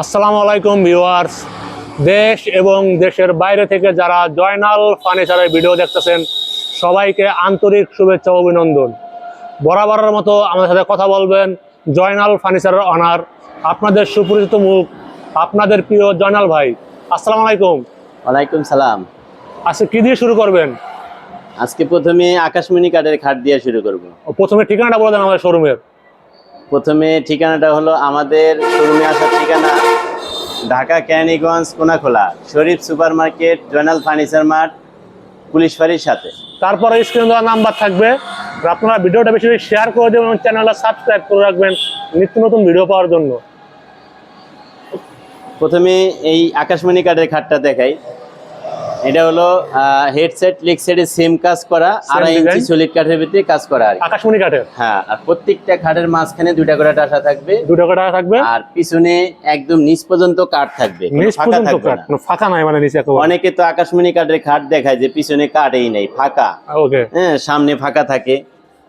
আসসালামু আলাইকুম ভিউয়ার্স। দেশ এবং দেশের বাইরে থেকে যারা জয়নাল ফার্নিচারের ভিডিও দেখতেছেন সবাইকে আন্তরিক শুভেচ্ছা অভিনন্দন। বরাবরের মতো আমাদের সাথে কথা বলবেন জয়নাল ফার্নিচারের অনার আপনাদের সুপরিচিত মুখ আপনাদের প্রিয় জয়নাল ভাই। আসসালামু আলাইকুম। ওয়ালাইকুম সালাম। আজকে কি দিয়ে শুরু করবেন? আজকে প্রথমে আকাশমণি কাঠের খাট দিয়ে শুরু করব। প্রথমে ঠিকানাটা বলে দেন আমাদের শোরুমের প্রথমে ঠিকানাটা হলো আমাদের শোরুমে আসার ঠিকানা Dhaka Kaniganj Konakhola Sharif super market Joynal furniture mart police ফাঁড়ির সাথে। তারপরে স্ক্রিনে দেওয়া নাম্বার থাকবে। আপনারা ভিডিওটা বেশি বেশি শেয়ার করে দেবেন এবং চ্যানেলটা সাবস্ক্রাইব করে রাখবেন নিত্য নতুন ভিডিও পাওয়ার জন্য। প্রথমে এই আকাশমণি কাঠের খাটটা দেখাই। এটা হলো হেডসেট লেগসেটের সেম কাজ করা আড়াই ইঞ্চি সলিড কাঠের ভিতরে কাজ করা আর আকাশমণি কাঠের? হ্যাঁ আর প্রত্যেকটা খাটের মাঝখানে দুইটা করে টাটা থাকবে। দুটো করে টাটা থাকবে? আর পিছনে একদম নিচ পর্যন্ত কাঠ থাকবে নিচ পর্যন্ত থাকবে কাঠ কোনো ফাঁকা নাই মানে নিচে অনেকে তো আকাশমণি কাঠের খাট দেখায় যে পিছনে কাঠই নাই ফাঁকা। ওকে। হ্যাঁ সামনে ফাঁকা থাকে।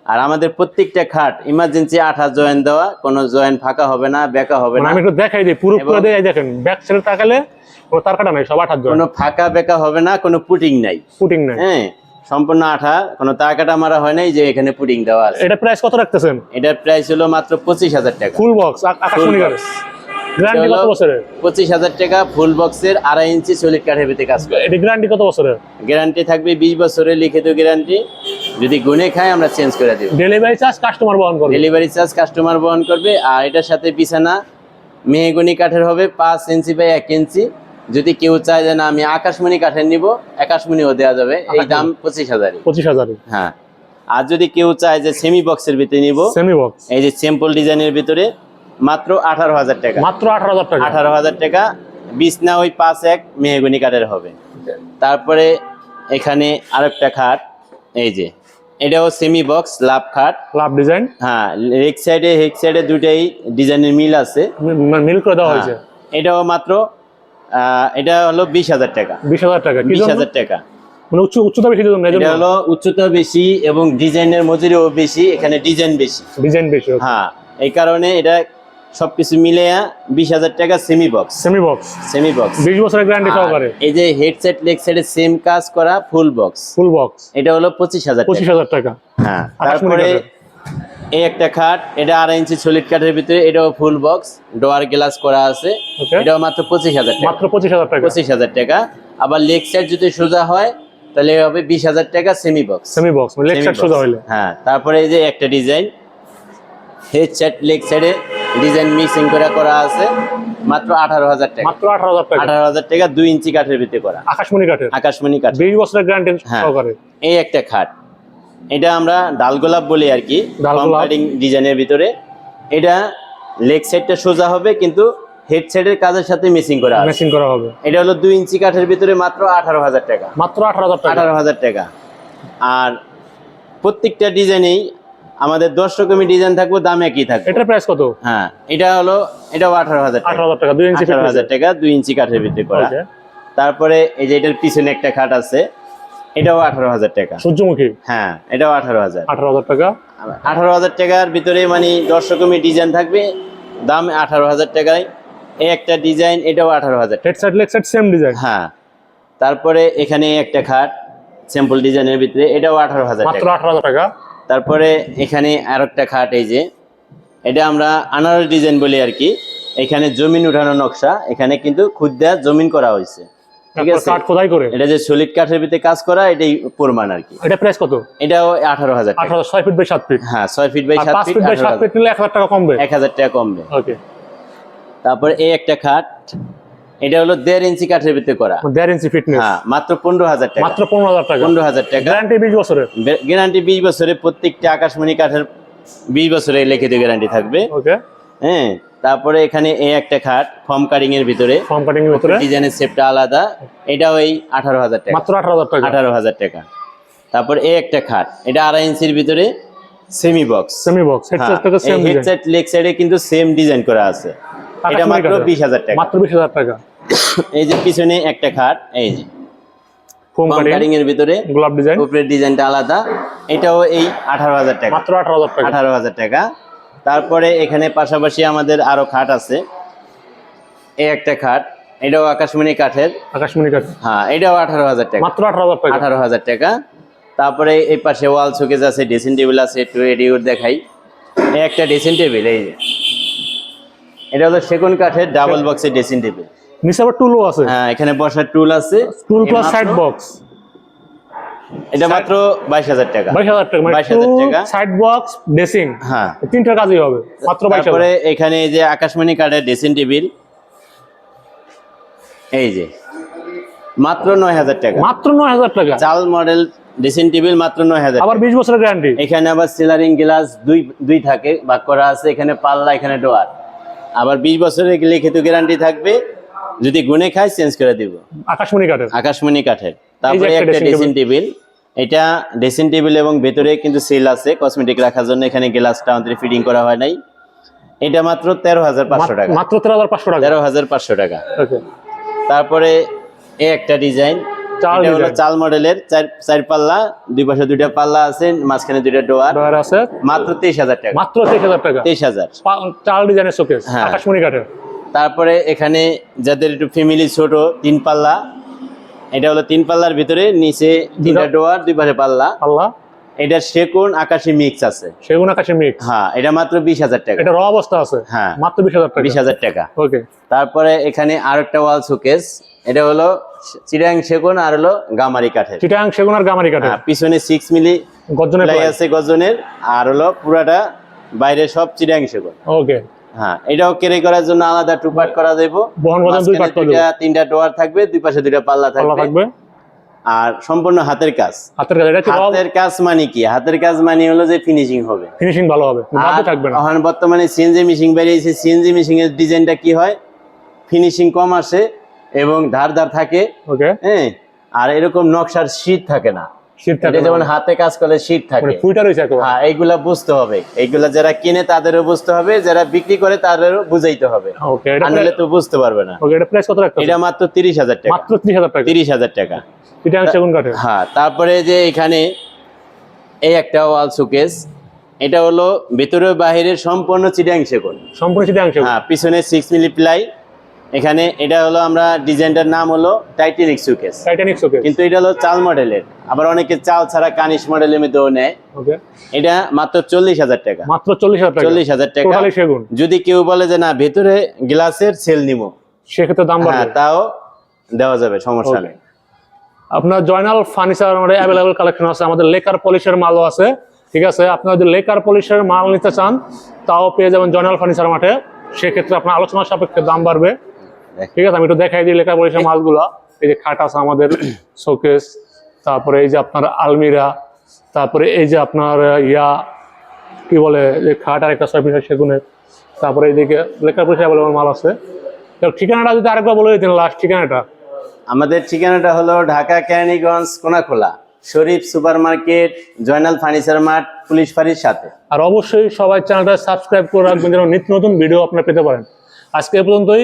আর আমাদের প্রত্যেকটা খাট ইমার্জেন্সি আঠা জয়েন দেওয়া কোনো জয়েন ফাঁকা হবে না বেকা হবে মানে না। আমি একটু দেখাই দিই পুরো এবং- দিয়ে দেখেন ব্যাক সাইডে তাকালে কোনো তার কাটা নাই সব আঠার জন্য কোনো ফাঁকা বেকা হবে না কোনো পুটিং নাই। পুটিং নাই। হ্যাঁ সম্পূর্ণ আঠা কোনো তার কাটা মারা হয় নাই যে এখানে পুটিং দেওয়া আছে। এটা প্রাইস কত রাখতেছেন? এটার প্রাইস হলো মাত্র পঁচিশ হাজার টাকা। ফুল বক্স আকাশমণি box। গ্যারান্টি কত বছরের? পঁচিশ হাজার টাকা ফুল বক্সের আড়াই ইঞ্চি সলিড কাঠের ভিতরে কাজ করে। এটি গ্যারান্টি কত বছরের? গ্যারান্টি থাকবে বিশ বছরের লিখিত গ্যারান্টি যদি গুনে খায় আমরা চেঞ্জ করে দেবো। ডেলিভারি চার্জ কাস্টমার বহন করবে। ডেলিভারি চার্জ কাস্টমার বহন করবে আর এটার সাথে বিছানা মেহগনি কাঠের হবে পাঁচ ইঞ্চি বাই এক ইঞ্চি। যদি কেউ চায় যে না আমি আকাশমণি কাঠের নিব আকাশমণিও দেওয়া যাবে। এই দাম পঁচিশ হাজারই। পঁচিশ হাজারে হ্যাঁ। আর যদি কেউ চায় যে সেমি বক্সের ভিতরে নিব সেমি বক্স এই যে সিম্পল ডিজাইনের ভিতরে মাত্র আঠারো হাজার টাকা। মাত্র আঠারো হাজার টাকা। আঠারো হাজার টাকা। বিছনা ওই পাঁচ এক মেহগনি কাঠের হবে। তারপরে এখানে আরেকটা খাট এই যে। এটাও সেমি বক্স লাভ খাট লাভ ডিজাইন হ্যাঁ লেগ সাইডে হেক সাইডে দুটাই ডিজাইনের মিল আছে। মিল করে দেওয়া হয়েছে? হ্যাঁ, এটাও মাত্র এটা হলো বিশ হাজার টাকা। বিশ হাজার টাকা। বিশ? হাজার টাকা। মানে উচ্চ উচ্চতা বেশি জন্য এটা হলো উচ্চতা বেশি এবং ডিজাইনের মজুরিও বেশি এখানে ডিজাইন বেশি। ডিজাইন বেশি হ্যাঁ এই কারণে এটা সবকিছু মিলে বিশ হাজার টাকা semi box semi box semi box বিশ বছরের গ্যারান্টি সহকারে। এই যে হেডসেট লেগ সাইডে সেম কাজ করা ফুল বক্স ফুল বক্স এটা হলো পঁচিশ হাজার পঁচিশ হাজার টাকা। হ্যাঁ তারপরে এই একটা খাট এটা আড়াই ইঞ্চি সলিড কাঠের ভিতরে এটাও ফুল বক্স ডোয়ার গ্লাস করা আছে। এটাও মাত্র পঁচিশ হাজার টাকা। মাত্র পঁচিশ হাজার টাকা। পঁচিশ হাজার টাকা। আবার লেগ সাইড যদি সোজা হয় তাহলে হবে বিশ হাজার টাকা semi box semi box leg side সোজা হইলে। হ্যাঁ তারপরে এই যে একটা ডিজাইন হেড সাইড লেগ সাইডে ডিজাইন মিক্সিং করে করা আছে মাত্র আঠারো হাজার টাকা। মাত্র আঠারো হাজার টাকা। আঠারো হাজার টাকা দুই ইঞ্চি কাঠের ভিতরে করা। আকাশমণি কাঠের। আকাশমণি কাঠ বিশ বছরের গ্যারান্টি হ্যাঁ। সহকারে। এই একটা খাট। এটা আমরা ডাল গোলাপ বলি আর কি ডিজাইনের ভিতরে। এটা লেগ সাইডটা সোজা হবে কিন্তু হেড সাইডের কাজের সাথে মেসিং করা মেশিং করা হবে। এটা হলো দুই ইঞ্চি কাঠের ভিতরে মাত্র আঠারো হাজার টাকা। মাত্র আঠারো হাজার টাকা। আঠারো হাজার টাকা। আর প্রত্যেকটা ডিজাইনেই আমাদের দশ রকমের ডিজাইন থাকবে দাম একই থাকবে। এটার প্রাইস কত? হ্যাঁ এটা হলো এটাও আঠারো হাজার আঠারো হাজার টাকা দুই ইঞ্চি আঠারো হাজার টাকা দুই ইঞ্চি কাঠের ভিতরে করা। তারপরে এই যে এটার পিছনে একটা খাট আছে এটাও আঠারো হাজার টাকা। সূর্যমুখী? হ্যাঁ এটাও আঠারো হাজার। আঠারো হাজার টাকা। আঠারো হাজার টাকার ভিতরে মানে দশ রকমের ডিজাইন থাকবে দাম আঠারো হাজার টাকায়। এই একটা ডিজাইন এটাও আঠারো হাজার head side leg side same design হ্যাঁ তারপরে এখানে একটা খাট সিম্পল ডিজাইনের ভিতরে এটাও আঠারো হাজার টাকা। আঠারো হাজার টাকা। তারপরে এখানে আর একটা খাট এই যে। এটা আমরা আনারস ডিজাইন বলি আর কি। এখানে জমিন উঠানো নকশা এখানে কিন্তু খুদ্দা জমিন করা হয়েছে। ঠিক আছে? কাঠ খোদাই করে? এটা যে সলিড কাঠের ভিতরে কাজ করা এটাই প্রমাণ আর কি। এটা প্রাইস কত? এটাও ফিট বাই হ্যাঁ বাই বাই নিলে টাকা কমবে। এক হাজার টাকা কমবে। ওকে তারপরে এই একটা খাট। এটা হলো দেড় ইঞ্চি কাঠের ভিতরে করা। দেড় ইঞ্চি ফিটনেস হ্যাঁ মাত্র পনেরো হাজার টাকা। মাত্র পনেরো হাজার টাকা। পনেরো হাজার টাকা। গ্যারান্টি বিশ বছরের। গ্যারান্টি বিশ বছরে প্রত্যেকটা আকাশমণি কাঠের বিশ বছরে লিখিত গ্যারান্টি থাকবে। ওকে হ্যাঁ তারপরে এখানে এই একটা খাট ফর্ম কাটিং এর ভিতরে। ফর্ম কাটিং এর ভিতরে। ডিজাইনের শেপটা আলাদা। এটাও এই আঠারো হাজার টাকা। মাত্র আঠারো হাজার টাকা। আঠারো হাজার টাকা। তারপর এই একটা খাট। এটা আড়াই ইঞ্চির ভিতরে semi box semi box head side থেকে সেম হেডসেট লেগ সাইডে কিন্তু সেম ডিজাইন করা আছে। এটা মাত্র বিশ হাজার টাকা। মাত্র বিশ হাজার টাকা। এই যে পিছনে একটা খাট এই যে। ফোম কাটিং এর ভিতরে গোলাপ ডিজাইন উপরের ডিজাইনটা আলাদা। এটাও এই আঠারো হাজার টাকা। মাত্র আঠারো হাজার টাকা। আঠারো হাজার টাকা। তারপরে এখানে পাশাপাশি আমাদের আরও খাট আছে। এই একটা খাট এটাও আকাশমণি কাঠের। আকাশমণি কাঠ। হ্যাঁ এটাও আঠারো হাজার টাকা। মাত্র আঠারো হাজার টাকা। আঠারো হাজার টাকা। তারপরে এই পাশে ওয়াল শোকেজ আছে ড্রেসিং টেবিল আছে একটু এডিওর দেখাই। এই একটা ড্রেসিং টেবিল এই যে। এটা হলো সেগুন কাঠের ডাবল বক্সের ড্রেসিং টেবিল। নিচে আবার টুলও আছে। হ্যাঁ এখানে বসার টুল আছে। টুল প্লাস সাইড বক্স এটা মাত্র বাইশ হাজার টাকা। বাইশ হাজার টাকা মানে 22,000 টাকা। সাইড বক্স ড্রেসিং হ্যাঁ। তিনটার কাজই হবে মাত্র বাইশ তারপরে এখানে এই যে আকাশমণি কাঠের ড্রেসিং টেবিল এই যে মাত্র নয় হাজার টাকা। মাত্র নয় হাজার টাকা। চাল মডেল ড্রেসিং টেবিল মাত্র নয় হাজার আবার বিশ বছরের গ্যারান্টি এখানে আবার সিলারিং গ্লাস দুই দুই থাকে ভাগ করা আছে এখানে পাল্লা এখানে ডোয়ার। আবার বিশ বছরের লিখিত গ্যারান্টি থাকবে। যদি গুনে খায় চেঞ্জ করে দিব। আকাশমণি কাঠের। আকাশমণি কাঠের। তারপরে একটা ড্রেসিং টেবিল এটা ড্রেসিং টেবিল এবং ভেতরে কিন্তু সেল আছে কসমেটিক রাখার জন্য। এখানে গ্লাসটা আমাদের ফিটিং করা হয় নাই। এটা মাত্র তেরো হাজার পাঁচশো টাকা। মাত্র তেরো হাজার পাঁচশো টাকা? তেরো হাজার পাঁচশো টাকা। ওকে। তারপরে এই একটা ডিজাইন চাল মডেলের চার চার পাল্লা দুই পাশে দুইটা পাল্লা আছে মাঝখানে দুইটা ডোয়ার। ডয়ার আছে। মাত্র তেইশ হাজার টাকা। মাত্র তেইশ হাজার টাকা। তেইশ হাজার। চাল ডিজাইনের শোকেস হ্যাঁ। আকাশমণি কাঠের। তারপরে এখানে যাদের একটু ফ্যামিলি ছোট তিন পাল্লা এটা হলো তিন পাল্লার ভিতরে নিচে তিনটা ডোয়ার দুই পাশে পাল্লা। পাল্লা। এটা সেকুন আকাশি মিক্স আছে। সেগুন আকাশে মিক্স হ্যাঁ এটা মাত্র বিশ হাজার টাকা। এটা র অবস্থা আছে। হ্যাঁ মাত্র বিশ হাজার টাকা। বিশ হাজার টাকা। ওকে তারপরে এখানে আর একটা ওয়াল শোকেস এটা হলো চিরাং সেগুন আর হলো গামারি কাঠের। চিটাং সেগুন আর গামারি কাঠের। হ্যাঁ পিছনে সিক্স মিলি গর্জনের প্লাই আছে গজনের আর হলো পুরাটা বাইরে সব চিরাং সেগুন। ওকে হ্যাঁ এটাও ক্যারি করার জন্য আলাদা টু পার্ট করা দেবো তিনটা ডোয়ার থাকবে দুই পাশে দুইটা পাল্লা থাকবে। আর সম্পূর্ণ হাতের কাজ। হাতের কাজ এটা হাতের কাজ মানে কি? হাতের কাজ মানে হলো যে ফিনিশিং হবে। ফিনিশিং ভালো হবে আর থাকবে না। এখন বর্তমানে সিএনজি মেশিন বেরিয়েছে। সিএনজি মেশিন এর ডিজাইনটা কি হয়? ফিনিশিং কম আসে এবং ধার ধার থাকে। ওকে হ্যাঁ আর এরকম নকশার শীত থাকে না। শীত থাকে যেমন হাতে কাজ করলে শীত থাকে। মানে রয়েছে হ্যাঁ এইগুলা বুঝতে হবে। এইগুলা যারা কিনে তাদেরও বুঝতে হবে যারা বিক্রি করে তাদেরও বুঝাইতে হবে। ওকে এটা আনলে তো বুঝতে পারবে না। ওকে এটা প্রাইস কত রাখতে এটা মাত্র তিরিশ হাজার টাকা। মাত্র ত্রিশ হাজার টাকা। তিরিশ হাজার টাকা। চিটাং সেগুন কাঠের? হ্যাঁ তারপরে যে এখানে এই একটা ওয়াল শোকেস এটা হলো ভেতরে বাহিরের সম্পূর্ণ চিটাং সেগুন। সম্পূর্ণ সেগুন। হ্যাঁ পিছনে সিক্স মিলি প্লাই এখানে এটা হলো আমরা ডিজাইনটার নাম হলো টাইটানিক শোকেস টাইটানিক সুকেস কিন্তু এটা হলো চাল মডেলের। আবার অনেকে চাল ছাড়া কানিশ মডেলের মধ্যেও নেয়। ওকে। এটা মাত্র চল্লিশ হাজার টাকা। মাত্র চল্লিশ হাজার টাকা। চল্লিশ হাজার টাকা। টোটালি সেগুন। যদি কেউ বলে যে না ভেতরে গ্লাসের সেল নিবো। সেক্ষেত্রে দাম হ্যাঁ বাড়বে তাও দেওয়া যাবে সমস্যা নেই। আপনার জয়নাল ফার্নিচার আমাদের অ্যাভেলেবল কালেকশন আছে। আমাদের লেকার পলিশের মালও আছে। ঠিক আছে? আপনারা যদি লেকার পলিশের মাল নিতে চান তাও পেয়ে যাবেন জয়নাল ফার্নিচার মাঠে। সেক্ষেত্রে আপনার আলোচনা সাপেক্ষে দাম বাড়বে। ঠিক আছে আমি একটু দেখাই দিই লেকার পলিশের মালগুলা। এই যে খাট আছে আমাদের শোকেস তারপরে এই যে আপনার আলমিরা তারপরে এই যে আপনার ইয়া কি বলে যে খাট আর একটা ছয় সেগুনের। তারপরে এইদিকে লেকার পলিশের অ্যাভেলেবল মাল আছে। তো ঠিকানাটা যদি আরেকবার বলে দিতেন লাস্ট ঠিকানাটা? আমাদের ঠিকানাটা হলো Dhaka Keraniganj Konakhola Sharif super market Joynal furniture mart police ফাঁড়ির সাথে। আর অবশ্যই সবাই চ্যানেলটা সাবস্ক্রাইব করে রাখবেন যেন নিত্য নতুন ভিডিও আপনারা পেতে পারেন। আজকে এ পর্যন্তই।